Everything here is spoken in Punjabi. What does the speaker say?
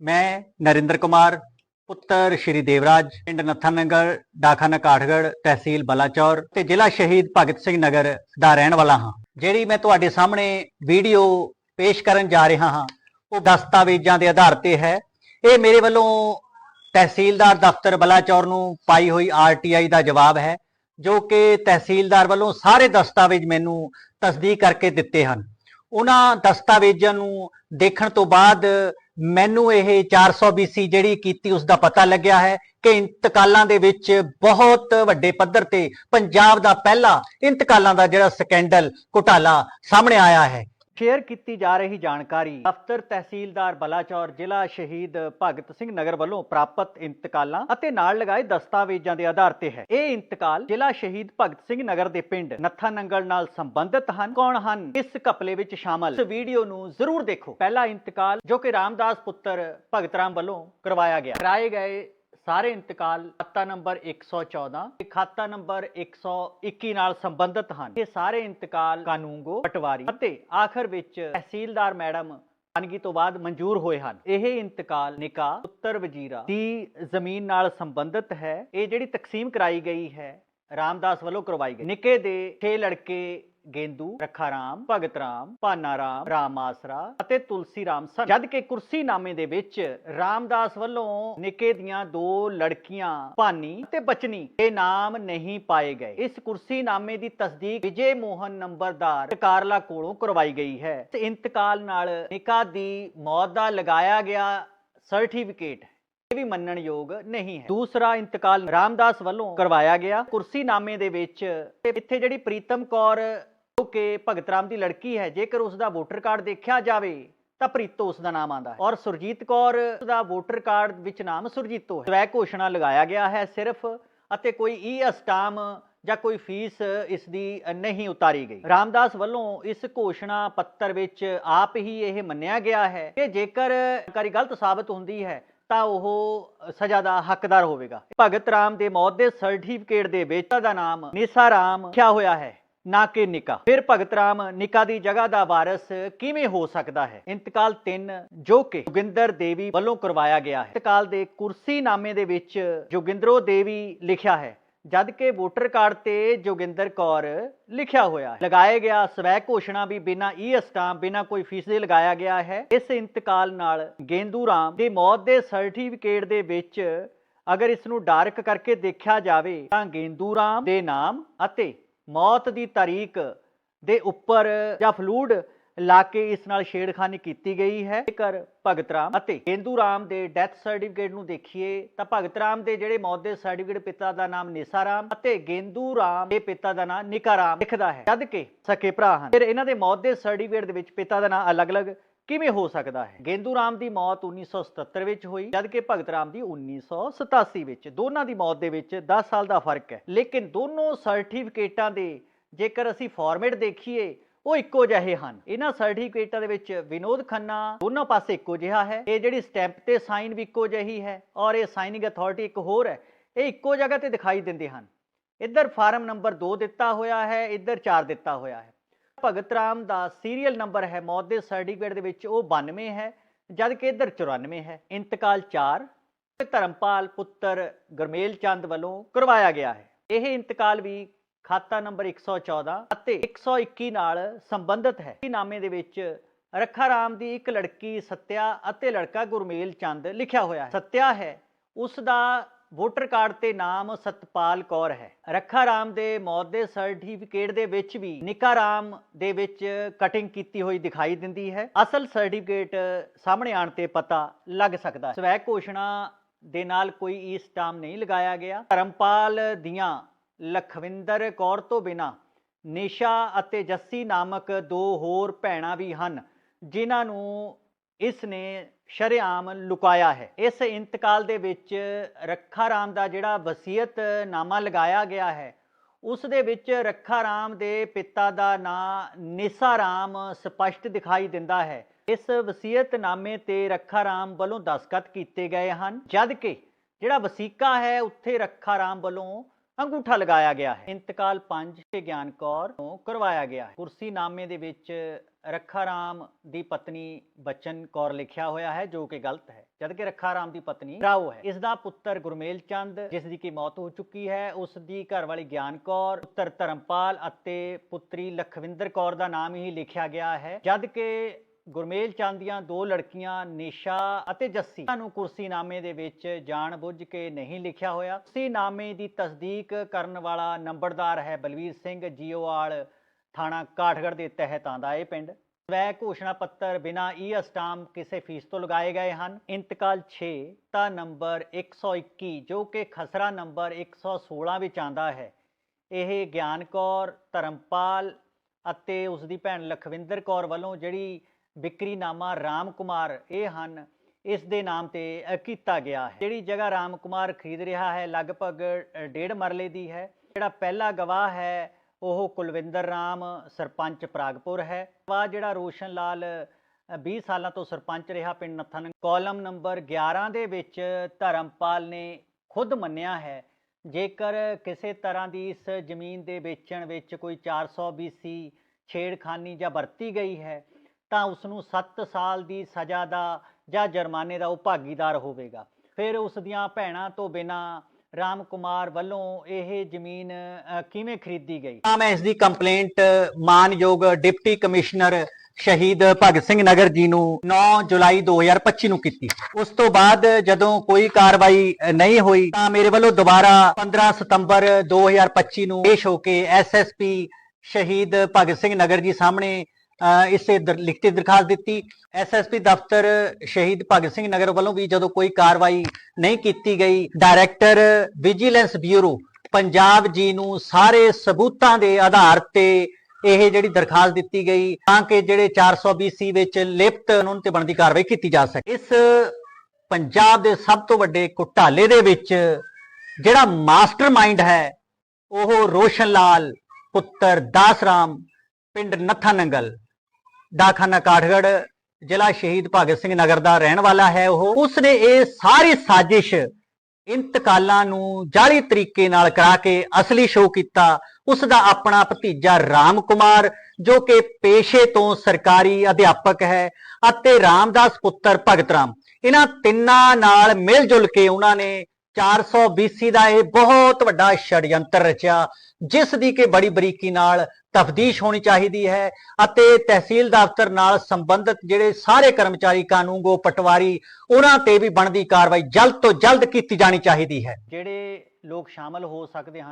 ਮੈਂ ਨਰਿੰਦਰ ਕੁਮਾਰ, ਪੁੱਤਰ ਸ਼੍ਰੀ ਦੇਵਰਾਜ, ਪਿੰਡ ਨੱਥਾਨਗਰ ਡਾਖਾਨਾ ਕਾਠਗੜ੍ਹ, ਤਹਿਸੀਲ ਬਲਾਚੌਰ ਤੇ ਜ਼ਿਲ੍ਹਾ ਸ਼ਹੀਦ ਭਗਤ ਸਿੰਘ ਨਗਰ ਦਾ ਰਹਿਣ ਵਾਲਾ ਹਾਂ। ਜਿਹੜੀ ਮੈਂ ਤੁਹਾਡੇ ਸਾਹਮਣੇ ਵੀਡੀਓ ਪੇਸ਼ ਕਰਨ ਜਾ ਰਿਹਾ ਹਾਂ, ਉਹ ਦਸਤਾਵੇਜ਼ਾਂ ਦੇ ਆਧਾਰ ਤੇ ਹੈ। ਇਹ ਮੇਰੇ ਵੱਲੋਂ ਤਹਿਸੀਲਦਾਰ ਦਫ਼ਤਰ ਬਲਾਚੌਰ ਨੂੰ ਪਾਈ ਹੋਈ ਆਰਟੀਆਈ ਦਾ ਜਵਾਬ ਹੈ, ਜੋ ਕਿ ਤਹਿਸੀਲਦਾਰ ਵੱਲੋਂ ਸਾਰੇ ਦਸਤਾਵੇਜ਼ ਮੈਨੂੰ ਤਸਦੀਕ ਕਰਕੇ ਦਿੱਤੇ ਹਨ। ਉਹਨਾਂ ਦਸਤਾਵੇਜ਼ਾਂ ਨੂੰ ਦੇਖਣ ਤੋਂ ਬਾਅਦ ਮੈਨੂੰ ਇਹ 400 BC ਜਿਹੜੀ ਕੀਤੀ ਉਸ ਦਾ ਪਤਾ ਲੱਗਿਆ ਹੈ ਕਿ ਇੰਤਕਾਲਾਂ ਦੇ ਵਿੱਚ ਬਹੁਤ ਵੱਡੇ ਪੱਧਰ ਤੇ ਪੰਜਾਬ ਦਾ ਪਹਿਲਾ ਇੰਤਕਾਲਾਂ ਦਾ ਜਿਹੜਾ ਸਕੈਂਡਲ ਘੁਟਾਲਾ ਸਾਹਮਣੇ ਆਇਆ ਹੈ। ਸ਼ੇਅਰ ਕੀਤੀ ਜਾ ਰਹੀ ਜਾਣਕਾਰੀ। ਦਫ਼ਤਰ ਤਹਿਸੀਲਦਾਰ ਬਲਾਚੌਰ ਜ਼ਿਲ੍ਹਾ ਸ਼ਹੀਦ ਭਗਤ ਸਿੰਘ ਨਗਰ ਵੱਲੋਂ ਪ੍ਰਾਪਤ ਇੰਤਕਾਲਾਂ ਅਤੇ ਨਾਲ ਲਗਾਏ ਦਸਤਾਵੇਜ਼ਾਂ ਦੇ ਆਧਾਰ ਤੇ ਹੈ। ਇਹ ਇੰਤਕਾਲ ਜ਼ਿਲ੍ਹਾ ਸ਼ਹੀਦ ਭਗਤ ਸਿੰਘ ਨਗਰ ਦੇ ਪਿੰਡ ਨੱਥਾ ਨੰਗਲ ਨਾਲ ਸੰਬੰਧਿਤ ਹਨ। ਕੌਣ ਹਨ? ਇਸ ਕਪਲੇ ਵਿੱਚ ਸ਼ਾਮਲ। ਇਸ ਵੀਡੀਓ ਨੂੰ ਜ਼ਰੂਰ ਦੇਖੋ। ਪਹਿਲਾ ਇੰਤਕਾਲ ਜੋ ਕਿ ਰਾਮਦਾਸ ਪੁੱਤਰ ਭਗਤ ਰਾਮ ਵੱਲੋਂ ਕਰਵਾਇਆ ਗਿਆ। ਕਰਾਏ ਗਏ ਸਾਰੇ ਇੰਤਕਾਲ ਖਾਤਾ ਨੰਬਰ 114 ਤੇ ਖਾਤਾ ਨੰਬਰ 121 ਨਾਲ ਸੰਬੰਧਿਤ ਹਨ। ਇਹ ਸਾਰੇ ਇੰਤਕਾਲ ਕਾਨੂੰਗੋ ਪਟਵਾਰੀ ਅਤੇ ਆਖਰ ਵਿੱਚ ਤਹਿਸੀਲਦਾਰ ਮੈਡਮ ਅਨਗੀ ਤੋਂ ਬਾਅਦ ਮਨਜ਼ੂਰ ਹੋਏ ਹਨ। ਇਹ ਇੰਤਕਾਲ ਨਿਕਾ ਉੱਤਰ ਵਜੀਰਾ ਦੀ ਜ਼ਮੀਨ ਨਾਲ ਸੰਬੰਧਿਤ ਹੈ। ਇਹ ਜਿਹੜੀ ਤਕਸੀਮ ਕਰਾਈ ਗਈ ਹੈ, ਰਾਮਦਾਸ ਵੱਲੋਂ ਕਰਵਾਈ ਗਈ। ਨਿੱਕੇ ਦੇ 6 ਲੜਕੇ ਗੇਂਦੂ ਰੱਖਾ ਰਾਮ ਭਗਤ ਰਾਮ ਭਾਨਾ ਰਾਮ ਰਾਮ ਆਸਰਾ ਅਤੇ ਤੁਲਸੀ ਰਾਮ ਸਨ। ਜਦ ਕਿ ਕੁਰਸੀ ਨਾਮੇ ਦੇ ਵਿੱਚ ਰਾਮਦਾਸ ਵੱਲੋਂ ਨਿੱਕੇ ਦੀਆਂ ਦੋ ਲੜਕੀਆਂ, ਭਾਨੀ ਤੇ ਬਚਨੀ ਇਹ ਨਾਮ ਨਹੀਂ ਪਾਏ ਗਏ। ਇਸ ਕੁਰਸੀ ਨਾਮੇ ਦੀ ਤਸਦੀਕ ਵਿਜੇ ਮੋਹਨ ਨੰਬਰਦਾਰ ਕਾਰਲਾ ਕੋਲੋਂ ਕਰਵਾਈ ਗਈ ਹੈ। ਤੇ ਇੰਤਕਾਲ ਨਾਲ ਨਿਕਾ ਦੀ ਮੌਤ ਦਾ ਲਗਾਇਆ ਗਿਆ ਸਰਟੀਫਿਕੇਟ ਇਹ ਵੀ ਮੰਨਣਯੋਗ ਨਹੀਂ ਹੈ। ਦੂਸਰਾ ਇੰਤਕਾਲ ਰਾਮਦਾਸ ਵੱਲੋਂ ਕਰਵਾਇਆ ਗਿਆ। ਕੁਰਸੀ ਨਾਮੇ ਦੇ ਵਿੱਚ ਇੱਥੇ ਜਿਹੜੀ ਪ੍ਰੀਤਮ ਕੌਰ ਕਿ ਭਗਤ ਰਾਮ ਦੀ ਲੜਕੀ ਹੈ, ਜੇਕਰ ਉਸ ਦਾ ਵੋਟਰ ਕਾਰਡ ਦੇਖਿਆ ਜਾਵੇ, ਤਾਂ ਪ੍ਰੀਤੋ ਉਸ ਦਾ ਨਾਮ ਆਂਦਾ ਹੈ। ਔਰ ਸੁਰਜੀਤ ਕੌਰ ਦਾ ਵੋਟਰ ਕਾਰਡ ਵਿੱਚ ਨਾਮ ਸੁਰਜੀਤੋ ਹੈ। ਸਵੈ ਘੋਸ਼ਣਾ ਲਗਾਇਆ ਗਿਆ ਹੈ ਸਿਰਫ, ਅਤੇ ਕੋਈ ਈ ਅਸਟਾਮ ਜਾਂ ਕੋਈ ਫੀਸ ਇਸ ਦੀ ਨਹੀਂ ਉਤਾਰੀ ਗਈ। ਰਾਮਦਾਸ ਵੱਲੋਂ ਇਸ ਘੋਸ਼ਣਾ ਪੱਤਰ ਵਿੱਚ ਆਪ ਹੀ ਇਹ ਮੰਨਿਆ ਗਿਆ ਹੈ ਕਿ ਜੇਕਰ ਜਾਣਕਾਰੀ ਗਲਤ ਸਾਬਤ ਹੁੰਦੀ ਹੈ, ਤਾਂ ਉਹ ਸਜ਼ਾ ਦਾ ਹੱਕਦਾਰ ਹੋਵੇਗਾ। ਭਗਤ ਰਾਮ ਦੇ ਮੌਤ ਦੇ ਸਰਟੀਫਿਕੇਟ ਦੇ ਵਿੱਚ ਦਾ ਨਾਮ ਨਿਸਾ ਰਾਮ ਲਿਖਿਆ ਹੋਇਆ ਹੈ। ਨਾ ਕਿ ਨਿਕਾ। ਫਿਰ ਭਗਤ ਰਾਮ ਨਿਕਾ ਦੀ ਜਗ੍ਹਾ ਦਾ ਵਾਰਸ ਕਿਵੇਂ ਹੋ ਸਕਦਾ ਹੈ? ਇੰਤਕਾਲ 3 ਜੋ ਕਿ ਜੋਗਿੰਦਰ ਦੇਵੀ ਵੱਲੋਂ ਕਰਵਾਇਆ ਗਿਆ ਹੈ। ਇੰਤਕਾਲ ਦੇ ਕੁਰਸੀ ਨਾਮੇ ਦੇ ਵਿੱਚ ਜੋਗਿੰਦਰੋ ਦੇਵੀ ਲਿਖਿਆ ਹੈ, ਜਦ ਕਿ ਵੋਟਰ ਕਾਰਡ ਤੇ ਜੋਗਿੰਦਰ ਕੌਰ ਲਿਖਿਆ ਹੋਇਆ ਹੈ। ਲਗਾਇਆ ਗਿਆ ਸਵੈ ਘੋਸ਼ਣਾ ਵੀ ਬਿਨਾਂ ਈ ਸਟਾਂਪ ਬਿਨਾਂ ਕੋਈ ਫੀਸ ਦੇ ਲਗਾਇਆ ਗਿਆ ਹੈ। ਇਸ ਇੰਤਕਾਲ ਨਾਲ ਗੇਂਦੂ ਰਾਮ ਦੀ ਮੌਤ ਦੇ ਸਰਟੀਫਿਕੇਟ ਦੇ ਵਿੱਚ ਅਗਰ ਇਸ ਨੂੰ ਡਾਰਕ ਕਰਕੇ ਦੇਖਿਆ ਜਾਵੇ ਤਾਂ ਗੇਂਦੂ ਰਾਮ ਦੇ ਨਾਮ ਅਤੇ ਮੌਤ ਦੀ ਤਾਰੀਖ ਦੇ ਉੱਪਰ ਜਾਂ ਫਲੂਡ ਲਾ ਕੇ ਇਸ ਨਾਲ ਛੇੜਖਾਨੀ ਕੀਤੀ ਗਈ ਹੈ। ਜੇਕਰ ਭਗਤ ਰਾਮ ਅਤੇ ਗੇਂਦੂ ਰਾਮ ਦੇ ਡੈਥ ਸਰਟੀਫਿਕੇਟ ਨੂੰ ਦੇਖੀਏ, ਤਾਂ ਭਗਤ ਰਾਮ ਦੇ ਜਿਹੜੇ ਮੌਤ ਦੇ ਸਰਟੀਫਿਕੇਟ ਪਿਤਾ ਦਾ ਨਾਮ ਨਿਸਾ ਰਾਮ ਅਤੇ ਗੇਂਦੂ ਰਾਮ ਦੇ ਪਿਤਾ ਦਾ ਨਾਮ ਨਿਕਾ ਰਾਮ ਲਿਖਦਾ ਹੈ। ਜਦ ਕਿ ਸਕੇ ਭਰਾ ਹਨ। ਫਿਰ ਇਹਨਾਂ ਦੇ ਮੌਤ ਦੇ ਸਰਟੀਫਿਕੇਟ ਦੇ ਵਿੱਚ ਪਿਤਾ ਦਾ ਨਾਮ ਅਲੱਗ-ਅਲੱਗ ਕਿਵੇਂ ਹੋ ਸਕਦਾ ਹੈ? ਗੇਂਦੂ ਰਾਮ ਦੀ ਮੌਤ 1977 ਵਿੱਚ ਹੋਈ, ਜਦਕਿ ਭਗਤ ਰਾਮ ਦੀ 1987 ਵਿੱਚ। ਦੋਨਾਂ ਦੀ ਮੌਤ ਦੇ ਵਿੱਚ 10 ਸਾਲ ਦਾ ਫ਼ਰਕ ਹੈ। ਲੇਕਿਨ ਦੋਨੋਂ ਸਰਟੀਫਿਕੇਟਾਂ ਦੇ ਜੇਕਰ ਅਸੀਂ ਫਾਰਮੈਟ ਦੇਖੀਏ, ਉਹ ਇੱਕੋ ਜਿਹੇ ਹਨ। ਇਹਨਾਂ ਸਰਟੀਫਿਕੇਟਾਂ ਦੇ ਵਿੱਚ ਵਿਨੋਦ ਖੰਨਾ ਦੋਨੋਂ ਪਾਸੇ ਇੱਕੋ ਜਿਹਾ ਹੈ। ਇਹ ਜਿਹੜੀ ਸਟੈਂਪ ਤੇ ਸਾਈਨ ਵੀ ਇੱਕੋ ਜਿਹੀ ਹੈ ਔਰ ਇਹ ਸਾਈਨਿੰਗ ਅਥਾਰਟੀ ਇੱਕ ਹੋਰ ਹੈ। ਇਹ ਇੱਕੋ ਜਗ੍ਹਾ ਤੇ ਦਿਖਾਈ ਦਿੰਦੇ ਹਨ। ਇੱਧਰ ਫਾਰਮ ਨੰਬਰ 2 ਦਿੱਤਾ ਹੋਇਆ ਹੈ, ਇੱਧਰ 4 ਦਿੱਤਾ ਹੋਇਆ ਹੈ। ਭਗਤ ਰਾਮ ਦਾ ਸੀਰੀਅਲ ਨੰਬਰ ਹੈ, ਮੌਤ ਦੇ ਸਰਟੀਫਿਕੇਟ ਦੇ ਵਿੱਚ ਉਹ 92 ਹੈ, ਜਦ ਕਿ ਇੱਧਰ 94 ਹੈ। ਇੰਤਕਾਲ 4 ਧਰਮਪਾਲ ਪੁੱਤਰ ਗਰਮੇਲ ਚੰਦ ਵੱਲੋਂ ਕਰਵਾਇਆ ਗਿਆ ਹੈ। ਇਹ ਇੰਤਕਾਲ ਵੀ ਖਾਤਾ ਨੰਬਰ 114 ਅਤੇ 121 ਨਾਲ ਸੰਬੰਧਿਤ ਹੈ। ਇਸ ਨਾਮੇ ਦੇ ਵਿੱਚ ਰੱਖਾ ਰਾਮ ਦੀ ਇੱਕ ਲੜਕੀ ਸਤਿਆ ਅਤੇ ਲੜਕਾ ਗੁਰਮੇਲ ਚੰਦ ਲਿਖਿਆ ਹੋਇਆ ਹੈ। ਸਤਿਆ ਹੈ, ਉਸ ਦਾ ਵੋਟਰ ਕਾਰਡ ਤੇ ਨਾਮ ਸਤਪਾਲ ਕੌਰ ਹੈ। ਰੱਖਾ ਰਾਮ ਦੇ ਮੌਤ ਦੇ ਸਰਟੀਫਿਕੇਟ ਦੇ ਵਿੱਚ ਵੀ ਨਿਕਾ ਰਾਮ ਦੇ ਵਿੱਚ ਕਟਿੰਗ ਕੀਤੀ ਹੋਈ ਦਿਖਾਈ ਦਿੰਦੀ ਹੈ। ਅਸਲ ਸਰਟੀਫਿਕੇਟ ਸਾਹਮਣੇ ਆਣ ਤੇ ਪਤਾ ਲੱਗ ਸਕਦਾ ਹੈ। ਸਵੈ ਘੋਸ਼ਣਾ ਦੇ ਨਾਲ ਕੋਈ ਈ ਸਟਾਮ ਨਹੀਂ ਲਗਾਇਆ ਗਿਆ। ਧਰਮਪਾਲ ਦੀਆਂ ਲਖਵਿੰਦਰ ਕੌਰ ਤੋਂ ਬਿਨਾ ਨਿਸ਼ਾ ਅਤੇ ਜੱਸੀ ਨਾਮਕ ਦੋ ਹੋਰ ਭੈਣਾਂ ਵੀ ਹਨ, ਜਿਨ੍ਹਾਂ ਨੂੰ ਇਸ ਨੇ ਸ਼ਰੇਆਮ ਲੁਕਾਇਆ ਹੈ। ਇਸ ਇੰਤਕਾਲ ਦੇ ਵਿੱਚ ਰੱਖਾ ਰਾਮ ਦਾ ਜਿਹੜਾ ਵਸੀਅਤ ਨਾਮਾ ਲਗਾਇਆ ਗਿਆ ਹੈ, ਉਸ ਦੇ ਵਿੱਚ ਰੱਖਾ ਰਾਮ ਦੇ ਪਿਤਾ ਦਾ ਨਾਂ ਨਿਸਾ ਰਾਮ ਸਪਸ਼ਟ ਦਿਖਾਈ ਦਿੰਦਾ ਹੈ। ਇਸ ਵਸੀਅਤ ਨਾਮੇ ਤੇ ਰੱਖਾ ਰਾਮ ਵੱਲੋਂ ਦਸਖਤ ਕੀਤੇ ਗਏ ਹਨ, ਜਦ ਕਿ ਜਿਹੜਾ ਵਸੀਕਾ ਹੈ, ਉੱਥੇ ਰੱਖਾ ਰਾਮ ਵੱਲੋਂ ਅੰਗੂਠਾ ਲਗਾਇਆ ਗਿਆ ਹੈ। ਇੰਤਕਾਲ 5 ਗਿਆਨ ਕੌਰ ਨੂੰ ਕਰਵਾਇਆ ਗਿਆ ਹੈ। ਕੁਰਸੀ ਨਾਮੇ ਦੇ ਵਿੱਚ ਰੱਖਾ ਰਾਮ ਦੀ ਪਤਨੀ ਬਚਨ ਕੌਰ ਲਿਖਿਆ ਹੋਇਆ ਹੈ, ਜੋ ਕਿ ਗਲਤ ਹੈ। ਜਦ ਕਿ ਰੱਖਾ ਰਾਮ ਦੀ ਪਤਨੀ ਰਾਓ ਹੈ। ਇਸ ਦਾ ਪੁੱਤਰ ਗੁਰਮੇਲ ਚੰਦ, ਜਿਸ ਦੀ ਕਿ ਮੌਤ ਹੋ ਚੁੱਕੀ ਹੈ, ਉਸ ਦੀ ਘਰਵਾਲੀ ਗਿਆਨ ਕੌਰ, ਪੁੱਤਰ ਧਰਮਪਾਲ ਅਤੇ ਪੁੱਤਰੀ ਲਖਵਿੰਦਰ ਕੌਰ ਦਾ ਨਾਮ ਹੀ ਲਿਖਿਆ ਗਿਆ ਹੈ। ਜਦ ਕਿ ਗੁਰਮੇਲ ਚੰਦ ਦੀਆਂ ਦੋ ਲੜਕੀਆਂ, ਨਿਸ਼ਾ ਅਤੇ ਜੱਸੀ। ਨੂੰ ਕੁਰਸੀਨਾਮੇ ਦੇ ਵਿੱਚ ਜਾਣਬੁੱਝ ਕੇ ਨਹੀਂ ਲਿਖਿਆ ਹੋਇਆ। ਕੁਰਸੀਨਾਮੇ ਦੀ ਤਸਦੀਕ ਕਰਨ ਵਾਲਾ ਨੰਬਰਦਾਰ ਹੈ ਬਲਵੀਰ ਸਿੰਘ ਜੀਓਵਾਲ, ਥਾਣਾ ਕਾਠਗੜ੍ਹ ਦੇ ਤਹਿਤ ਆਂਦਾ ਇਹ ਪਿੰਡ। ਸਵੈ ਘੋਸ਼ਣਾ ਪੱਤਰ ਬਿਨਾ ਈ ਅਸਟਾਮ ਕਿਸੇ ਫੀਸ ਤੋਂ ਲਗਾਏ ਗਏ ਹਨ। ਇੰਤਕਾਲ 6 ਤਾਂ ਨੰਬਰ 121 ਜੋ ਕਿ ਖਸਰਾ ਨੰਬਰ 116 ਵਿੱਚ ਆਂਦਾ ਹੈ। ਇਹ ਗਿਆਨ ਕੌਰ ਧਰਮਪਾਲ ਅਤੇ ਉਸ ਦੀ ਭੈਣ ਲਖਵਿੰਦਰ ਕੌਰ ਵੱਲੋਂ ਜਿਹੜੀ ਵਿਕਰੀਨਾਮਾ ਰਾਮ ਕੁਮਾਰ ਇਹ ਹਨ ਇਸ ਦੇ ਨਾਮ ਤੇ ਕੀਤਾ ਗਿਆ ਹੈ। ਜਿਹੜੀ ਜਗ੍ਹਾ ਰਾਮ ਕੁਮਾਰ ਖਰੀਦ ਰਿਹਾ ਹੈ ਲਗਭਗ ਡੇਢ ਮਰਲੇ ਦੀ ਹੈ। ਜਿਹੜਾ ਪਹਿਲਾ ਗਵਾਹ ਹੈ ਉਹ ਕੁਲਵਿੰਦਰ ਰਾਮ ਸਰਪੰਚ ਪ੍ਰਾਗਪੁਰ ਹੈ। ਗਵਾਹ ਜਿਹੜਾ ਰੋਸ਼ਨ ਲਾਲ ਅ, 20 ਸਾਲਾਂ ਤੋਂ ਸਰਪੰਚ ਰਿਹਾ ਪਿੰਡ ਨੱਥਨ ਕਾਲਮ ਨੰਬਰ 11 ਦੇ ਵਿੱਚ ਧਰਮਪਾਲ ਨੇ ਖੁਦ ਮੰਨਿਆ ਹੈ। ਜੇਕਰ ਕਿਸੇ ਤਰ੍ਹਾਂ ਦੀ ਇਸ ਜ਼ਮੀਨ ਦੇ ਵੇਚਣ ਵਿੱਚ ਕੋਈ 400 BC ਛੇੜਖਾਨੀ ਜਾਂ ਵਰਤੀ ਗਈ ਹੈ ਤਾਂ ਉਸ ਨੂੰ 7 ਸਾਲ ਦੀ ਸਜ਼ਾ ਦਾ ਜਾਂ ਜੁਰਮਾਨੇ ਦਾ ਉਹ ਭਾਗੀਦਾਰ ਹੋਵੇਗਾ। ਫਿਰ ਉਸ ਦੀਆਂ ਭੈਣਾਂ ਤੋਂ ਬਿਨਾ ਰਾਮ ਕੁਮਾਰ ਵੱਲੋਂ ਇਹ ਜ਼ਮੀਨ ਕਿਵੇਂ ਖਰੀਦੀ ਗਈ? ਤਾਂ ਮੈਂ ਇਸ ਦੀ ਕੰਪਲੇਂਟ ਮਾਨਯੋਗ ਡਿਪਟੀ ਕਮਿਸ਼ਨਰ ਸ਼ਹੀਦ ਭਗਤ ਸਿੰਘ ਨਗਰ ਜੀ ਨੂੰ 9 ਜੁਲਾਈ 2025 ਨੂੰ ਕੀਤੀ। ਉਸ ਤੋਂ ਬਾਅਦ ਜਦੋਂ ਕੋਈ ਕਾਰਵਾਈ ਨਹੀਂ ਹੋਈ ਤਾਂ ਮੇਰੇ ਵੱਲੋਂ ਦੁਬਾਰਾ 15 ਸਤੰਬਰ 2025 ਨੂੰ ਪੇਸ਼ ਹੋ ਕੇ ਐਸਐਸਪੀ ਸ਼ਹੀਦ ਭਗਤ ਸਿੰਘ ਨਗਰ ਜੀ ਸਾਹਮਣੇ ਇਸੇ ਦਰ- ਲਿਖਤੀ ਦਰਖਾਸਤ ਦਿੱਤੀ। ਐਸਐਸਪੀ ਦਫ਼ਤਰ ਸ਼ਹੀਦ ਭਗਤ ਸਿੰਘ ਨਗਰ ਵੱਲੋਂ ਵੀ ਜਦੋਂ ਕੋਈ ਕਾਰਵਾਈ ਨਹੀਂ ਕੀਤੀ ਗਈ, ਡਾਇਰੈਕਟਰ ਵਿਜੀਲੈਂਸ ਬਿਊਰੋ ਪੰਜਾਬ ਜੀ ਨੂੰ ਸਾਰੇ ਸਬੂਤਾਂ ਦੇ ਆਧਾਰ ਤੇ ਇਹ ਜਿਹੜੀ ਦਰਖਾਸਤ ਦਿੱਤੀ ਗਈ, ਤਾਂ ਕਿ ਜਿਹੜੇ 420 ਵਿੱਚ ਲਿਪਤ ਉਹਨਾਂ ਤੇ ਬਣਦੀ ਕਾਰਵਾਈ ਕੀਤੀ ਜਾ ਸਕੇ। ਇਸ ਪੰਜਾਬ ਦੇ ਸਭ ਤੋਂ ਵੱਡੇ ਘੁਟਾਲੇ ਦੇ ਵਿੱਚ ਜਿਹੜਾ ਮਾਸਟਰਮਾਈਂਡ ਹੈ, ਉਹ ਰੋਸ਼ਨ ਲਾਲ ਪੁੱਤਰ ਦਾਸ ਰਾਮ, ਪਿੰਡ ਨੱਥਾ ਨੰਗਲ। ਡਾਖਾਨਾ ਕਾਠਗੜ ਜ਼ਿਲ੍ਹਾ ਸ਼ਹੀਦ ਭਗਤ ਸਿੰਘ ਨਗਰ ਦਾ ਰਹਿਣ ਵਾਲਾ ਹੈ ਉਹ। ਉਸਨੇ ਇਹ ਸਾਰੀ ਸਾਜ਼ਿਸ਼ ਇੰਤਕਾਲਾਂ ਨੂੰ ਜਾਲੀ ਤਰੀਕੇ ਨਾਲ ਕਰਾ ਕੇ ਅਸਲੀ ਸ਼ੋਅ ਕੀਤਾ। ਉਸ ਦਾ ਆਪਣਾ ਭਤੀਜਾ ਰਾਮ ਕੁਮਾਰ, ਜੋ ਕਿ ਪੇਸ਼ੇ ਤੋਂ ਸਰਕਾਰੀ ਅਧਿਆਪਕ ਹੈ ਅਤੇ ਰਾਮਦਾਸ ਪੁੱਤਰ ਭਗਤ ਰਾਮ। ਇਹਨਾਂ ਤਿੰਨਾਂ ਨਾਲ ਮਿਲ ਜੁਲ ਕੇ ਉਹਨਾਂ ਨੇ 400 BC ਦਾ ਇਹ ਬਹੁਤ ਵੱਡਾ ਛੜਯੰਤਰ ਰਚਿਆ, ਜਿਸ ਦੀ ਕਿ ਬੜੀ ਬਰੀਕੀ ਨਾਲ ਤਫਦੀਸ਼ ਹੋਣੀ ਚਾਹੀਦੀ ਹੈ ਅਤੇ ਤਹਿਸੀਲ ਦਫ਼ਤਰ ਨਾਲ ਸੰਬੰਧਿਤ ਜਿਹੜੇ ਸਾਰੇ ਕਰਮਚਾਰੀ ਕਾਨੂੰਗੋ ਪਟਵਾਰੀ, ਉਹਨਾਂ ਤੇ ਵੀ ਬਣਦੀ ਕਾਰਵਾਈ ਜਲਦ ਤੋਂ ਜਲਦ ਕੀਤੀ ਜਾਣੀ ਚਾਹੀਦੀ ਹੈ। ਜਿਹੜੇ ਲੋਕ ਸ਼ਾਮਲ ਹੋ ਸਕਦੇ ਹਨ